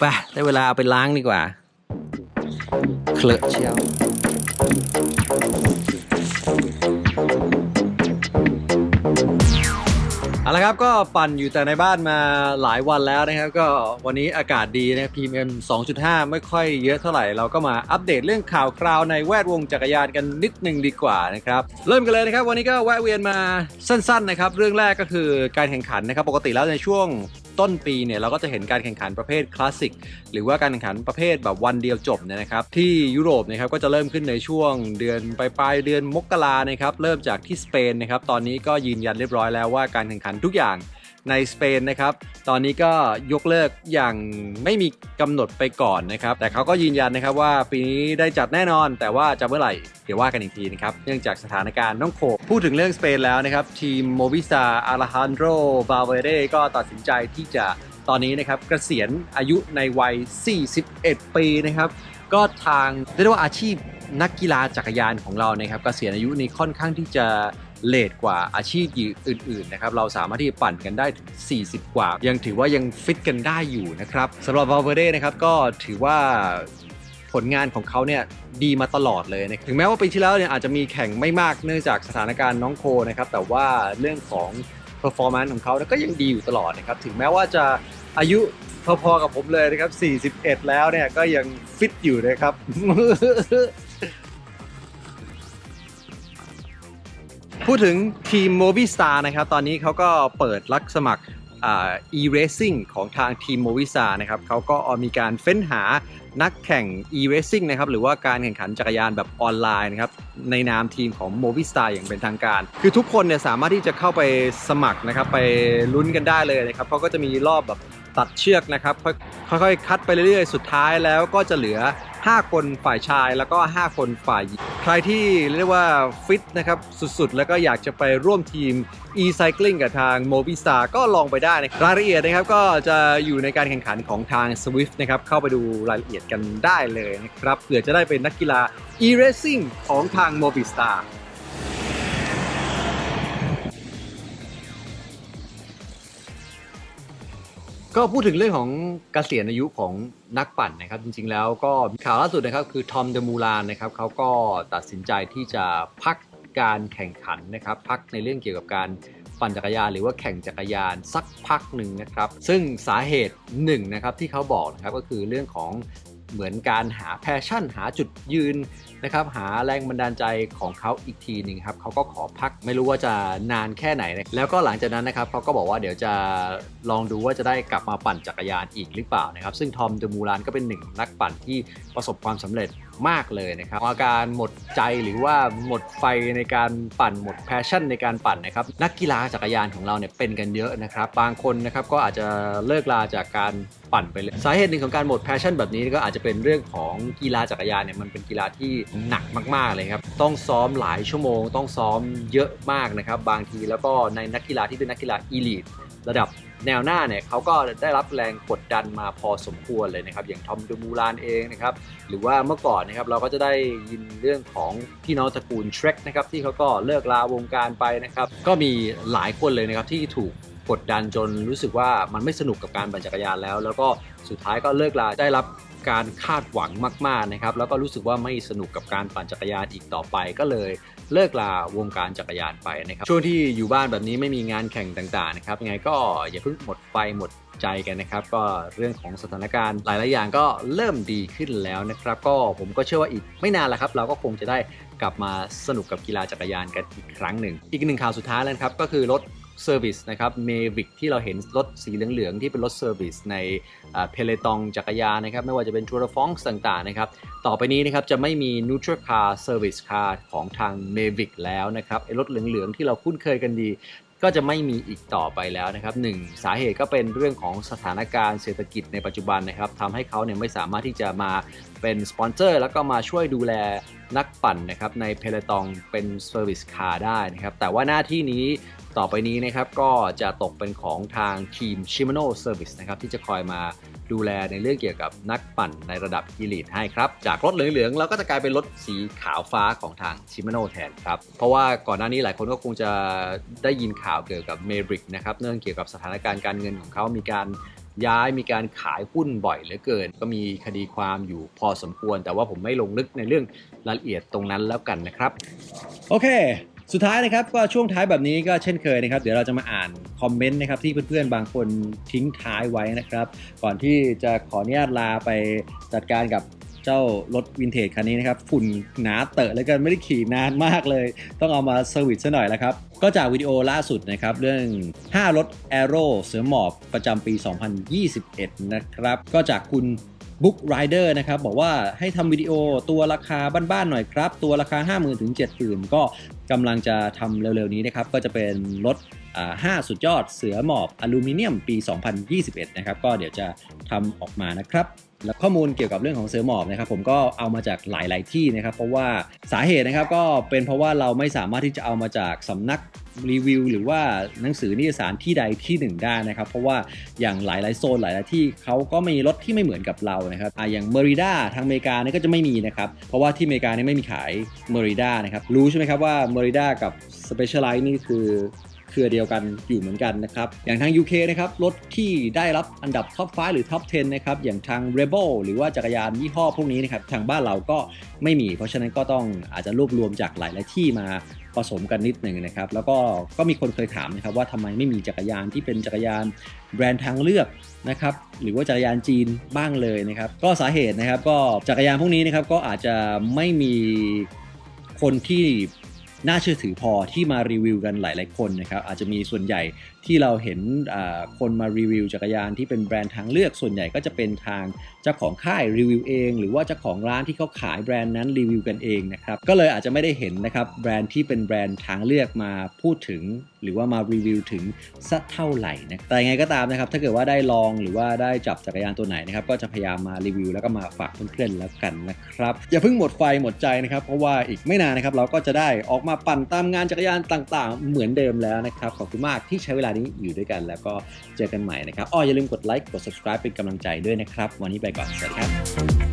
ไปได้เวลาเอาไปล้างดีกว่า เคลอะเชียวเอาละครับก็ปั่นอยู่แต่ในบ้านมาหลายวันแล้วนะครับ ก็วันนี้อากาศดีนะ PM 2.5 ไม่ค่อยเยอะเท่าไหร่ เราก็มาอัปเดตเรื่องข่าวคราวในแวดวงจักรยานกันนิดนึงดีกว่านะครับ เริ่มกันเลยนะครับ วันนี้ก็แวะเวียนมาสั้นๆนะครับ เรื่องแรกก็คือการแข่งขันนะครับ ปกติแล้วในช่วงต้นปีเนี่ยเราก็จะเห็นการแข่งขันประเภทคลาสสิกหรือว่าการแข่งขันประเภทแบบวันเดียวจบเนี่ยนะครับที่ยุโรปนะครับก็จะเริ่มขึ้นในช่วงเดือนปลายปลายเดือนมกรานะครับเริ่มจากที่สเปนนะครับตอนนี้ก็ยืนยันเรียบร้อยแล้วว่าการแข่งขันทุกอย่าง ในสเปนนะครับ ตอนนี้ก็ยกเลิกอย่างไม่มีกำหนดไปก่อนนะครับ แต่เขาก็ยืนยันนะครับว่าปีนี้ได้จัดแน่นอน แต่ว่าจะเมื่อไหร่เดี๋ยวว่ากันอีกทีนะครับ เนื่องจากสถานการณ์น้องโคพูดถึงเรื่องสเปนแล้วนะครับ ทีมโมวิซาอาราฮันโดบาเวเดก็ตัดสินใจที่จะตอนนี้นะครับเกษียณอายุในวัย 41 ปีนะครับ ก็ทางเรียกได้ว่าอาชีพนักกีฬาจักรยานของเรานะครับเกษียณอายุนี่ค่อนข้างที่จะ เลทกว่าอาชีพอื่นๆนะครับเราสามารถที่จะปั่นกันได้ถึง 40 กว่า ยังถือว่ายังฟิตกันได้อยู่นะครับสำหรับ v a l v e r d e นะครับก็ถือว่าผลงานของเขาเนี่ยดีมาตลอดเลยนะถึงแม้ว่าปีที่แล้วเนี่ยอาจจะมีแข่งไม่มากเนื่องจากสถานการณ์น้องโคนะครับแต่ว่าเรื่องของ performance ของเขาก็ยังดีอยู่ตลอดนะครับถึงแม้ว่าจะอายุพอๆกับผมเลยนะครับ 41 แล้วเนี่ยก็ยังฟิตอยู่นะครับ พูดถึงทีม Movistar นะครับ ตอนนี้เขาก็เปิดรับสมัครอ่า e-racing ของทางทีม Movistar นะครับเขาก็มีการเฟ้นหานักแข่ง e-racing นะครับหรือว่าการแข่งขันจักรยานแบบออนไลน์นะครับในนามทีมของ Movistar อย่างเป็นทางการ คือทุกคนเนี่ยสามารถที่จะเข้าไปสมัครนะครับไปลุ้นกันได้เลยนะครับเขาก็จะมีรอบแบบตัดเชือกนะครับค่อยค่อยๆคัดไปเรื่อยๆ สุดท้ายแล้วก็จะเหลือ 5 คนฝ่ายชายแล้วก็ 5 คนฝ่ายหญิง ใครที่เรียกว่าฟิตนะครับสุดๆ แล้วก็อยากจะไปร่วมทีม e-cycling กับทาง Movistar ก็ลองไปได้นะครับรายละเอียดนะครับก็จะอยู่ในการแข่งขันของทาง Swift นะครับเข้าไปดูรายละเอียดกันได้เลยนะครับเผื่อจะได้เป็นนักกีฬา e-racing ของทาง Movistar ก็พูดถึงเรื่องของเกษียณอายุของ นักปั่นนะครับจริงๆแล้วก็ข่าวล่าสุดนะครับคือทอมเดมูลานนะครับเขาก็ตัดสินใจที่จะพักการแข่งขันนะครับพักในเรื่องเกี่ยวกับการปั่นจักรยานหรือว่าแข่งจักรยานสักพักหนึ่งนะครับ ซึ่งสาเหตุหนึ่งนะครับที่เขาบอกนะครับก็คือเรื่องของ เหมือนการหาแพชชั่น หาจุดยืนนะครับหาแรงบันดาลใจของเขาอีกทีหนึ่งครับเขาก็ขอพักไม่รู้ว่าจะนานแค่ไหนนะแล้วก็หลังจากนั้นนะครับเขาก็บอกว่าเดี๋ยวจะลองดูว่าจะได้กลับมาปั่นจักรยานอีกหรือเปล่านะครับซึ่งทอมเดอมูลานก็เป็นหนึ่งนักปั่นที่ประสบความสำเร็จ มากเลยนะครับอาการหมดใจหรือว่าหมดไฟในการปั่นหมดแพชชั่นในการปั่นนะครับนักกีฬาจักรยานของเราเนี่ยเป็นกันเยอะนะครับบางคนนะครับก็อาจจะเลิกลาจากการปั่นไปเลยสาเหตุหนึ่งของการหมดแพชชั่นแบบนี้ก็อาจจะเป็นเรื่องของกีฬาจักรยานเนี่ยมันเป็นกีฬาที่หนักมากๆเลยครับต้องซ้อมหลายชั่วโมง ต้องซ้อมเยอะมากนะครับบางทีแล้วก็ในนักกีฬาที่เป็นนักกีฬาอีลิท ระดับแนวหน้าเนี่ยเขาก็ได้รับแรงกดดันมาพอสมควรเลยนะครับ อย่างทอมดูมูลานเองนะครับ หรือว่าเมื่อก่อนนะครับเราก็จะได้ยินเรื่องของพี่น้องตระกูลเทรคนะครับที่เขาก็เลิกลาวงการไปนะครับ ก็มีหลายคนเลยนะครับที่ถูกกดดันจนรู้สึกว่ามันไม่สนุกกับการปั่นจักรยานแล้ว แล้วก็สุดท้ายก็เลิกลาได้รับ การคาดหวังมากๆนะครับแล้วก็รู้สึกว่าไม่สนุกกับการปั่นจักรยานอีกต่อไปก็เลยเลิกลาวงการจักรยานไปนะครับช่วงที่อยู่บ้านแบบนี้ไม่มีงานแข่งต่างๆนะครับยังไงก็อย่าเพิ่งหมดไฟหมดใจกันนะครับ ก็เรื่องของสถานการณ์หลายๆอย่างก็เริ่มดีขึ้นแล้วนะครับ ก็ผมก็เชื่อว่าอีกไม่นานแล้วครับ เราก็คงจะได้กลับมาสนุกกับกีฬาจักรยานกันอีกครั้งหนึ่ง อีกหนึ่งข่าวสุดท้ายแล้วครับก็คือรถ เซอร์วิสนะครับเมวิกที่เราเห็นรถสีเหลืองๆ ที่เป็นรถเซอร์วิสในเพลตองจักรยานนะครับ ไม่ว่าจะเป็นทัวร์ฟองต่างๆนะครับ ต่อไปนี้นะครับจะไม่มี Neutral Car Service Car ของทาง Mavic แล้วนะครับไอ้รถเหลืองๆ ที่เราคุ้นเคยกันดีก็จะไม่มีอีกต่อไปแล้วนะครับหนึ่งสาเหตุก็เป็นเรื่องของสถานการณ์เศรษฐกิจในปัจจุบันนะครับทำให้เขาเนี่ยไม่สามารถที่จะมาเป็นสปอนเซอร์ แล้วก็มาช่วยดูแลนักปั่นนะครับในเพลตองเป็น Service Car ได้นะครับแต่ว่าหน้าที่นี้ ต่อไปนี้นะครับก็จะตกเป็นของทางทีม Shimano Service นะครับที่จะคอยมาดูแลในเรื่องเกี่ยวกับนักปั่นในระดับอีลิทให้ครับ จากรถเหลืองๆเราก็จะกลายเป็นรถสีขาวฟ้าของทาง Shimano แทนครับ เพราะว่าก่อนหน้านี้หลายคนก็คงจะได้ยินข่าวเกี่ยวกับ m a v e r i c k นะครับเนื่องเกี่ยวกับสถานการณ์การเงินของเขามีการย้ายมีการขายหุ้นบ่อยเหลือเกิน ก็มีคดีความอยู่พอสมควร แต่ว่าผมไม่ลงลึกในเรื่องรายละเอียดตรงนั้นแล้วกันนะครับ โอเค สุดท้ายนะครับก็ช่วงท้ายแบบนี้ก็เช่นเคยนะครับ เดี๋ยวเราจะมาอ่านคอมเมนต์นะครับที่เพื่อนๆบางคนทิ้งท้ายไว้นะครับ ก่อนที่จะขออนุญาตลาไปจัดการกับเจ้ารถวินเทจคันนี้นะครับ ฝุ่นหนาเตอะแล้วกันไม่ได้ขี่นานมากเลย ต้องเอามาเซอร์วิสซะหน่อยแล้วครับ ก็จากวิดีโอล่าสุดนะครับ เรื่อง 5 รถ a อโร่เสือหมอบประจำปี 2021 นะครับ ก็จากคุณ Book Rider นะครับ บอกว่าให้ทำวิดีโอตัวราคาบ้านๆหน่อยครับ ตัวราคา 50,000ถึง70,000 ก็ กำลังจะทำเร็วๆนี้นะครับก็จะเป็นรถ5สุดยอดเสือหมอบอลูมิเนียมปี 2021 นะครับก็เดี๋ยวจะทำออกมานะครับและข้อมูลเกี่ยวกับเรื่องของเสือหมอบนะครับผมก็เอามาจากหลาย ๆ ที่นะครับ เพราะว่าสาเหตุนะครับก็เป็นเพราะว่าเราไม่สามารถที่จะเอามาจากสำนัก รีวิวหรือว่าหนังสือนิตยสารที่ใดที่หนึ่งได้นะครับ เพราะว่าอย่างหลายๆโซนหลายๆที่เขาก็มีรถที่ไม่เหมือนกับเรานะครับออย่างเมริด้าทางอเมริกาเนี่ยก็จะไม่มีนะครับ เพราะว่าที่อเมริกาเนี่ยไม่มีขายเมริด้านะครับ รู้ใช่ไหมครับว่าเมริด้ากับ Specialized นี่คือเครือเดียวกันอยู่เหมือนกันนะครับ อย่างทาง UK นะครับรถที่ได้รับอันดับท็อป5หรือท็อป 10 นะครับ อย่างทาง Rebel หรือว่าจักรยานยี่ห้อพวกนี้นะครับ ทางบ้านเราก็ไม่มี เพราะฉะนั้นก็ต้องอาจจะรวบรวมจากหลาย ๆ ที่มา ผสมกันนิดหนึ่งนะครับ แล้วก็ก็มีคนเคยถามนะครับว่าทำไมไม่มีจักรยานที่เป็นจักรยานแบรนด์ทางเลือกนะครับหรือว่าจักรยานจีนบ้างเลยนะครับ ก็สาเหตุนะครับก็จักรยานพวกนี้นะครับก็อาจจะไม่มีคนที่ น่าเชื่อถือพอที่มารีวิวกันหลาย ๆ คนนะครับอาจจะมีส่วนใหญ่ที่เราเห็นคนมารีวิวจักรยานที่เป็นแบรนด์ทางเลือกส่วนใหญ่ก็จะเป็นทางเจ้าของค่ายรีวิวเอง หรือว่าเจ้าของร้านที่เขาขายแบรนด์นั้นรีวิวกันเองนะครับก็เลยอาจจะไม่ได้เห็นนะครับแบรนด์ที่เป็นแบรนด์ทางเลือกมาพูดถึง หรือว่ามารีวิวถึงสักเท่าไหร่นะแต่ยังไงก็ตามนะครับถ้าเกิดว่าได้ลองหรือว่าได้จับจักรยานตัวไหนนะครับก็จะพยายามมารีวิวแล้วก็มาฝากเพื่อนๆแล้วกันนะครับอย่าเพิ่งหมดไฟหมดใจนะครับเพราะว่าอีกไม่นานนะครับเราก็จะได้ออกมาปั่นตามงานจักรยานต่างๆ เหมือนเดิมแล้วนะครับ ขอบคุณมากที่ใช้เวลานี้อยู่ด้วยกันแล้วก็เจอกันใหม่นะครับอ้ออย่าลืมกดไลค์กด subscribe เป็นกำลังใจด้วยนะครับ วันนี้ไปก่อนสวัสดีครับ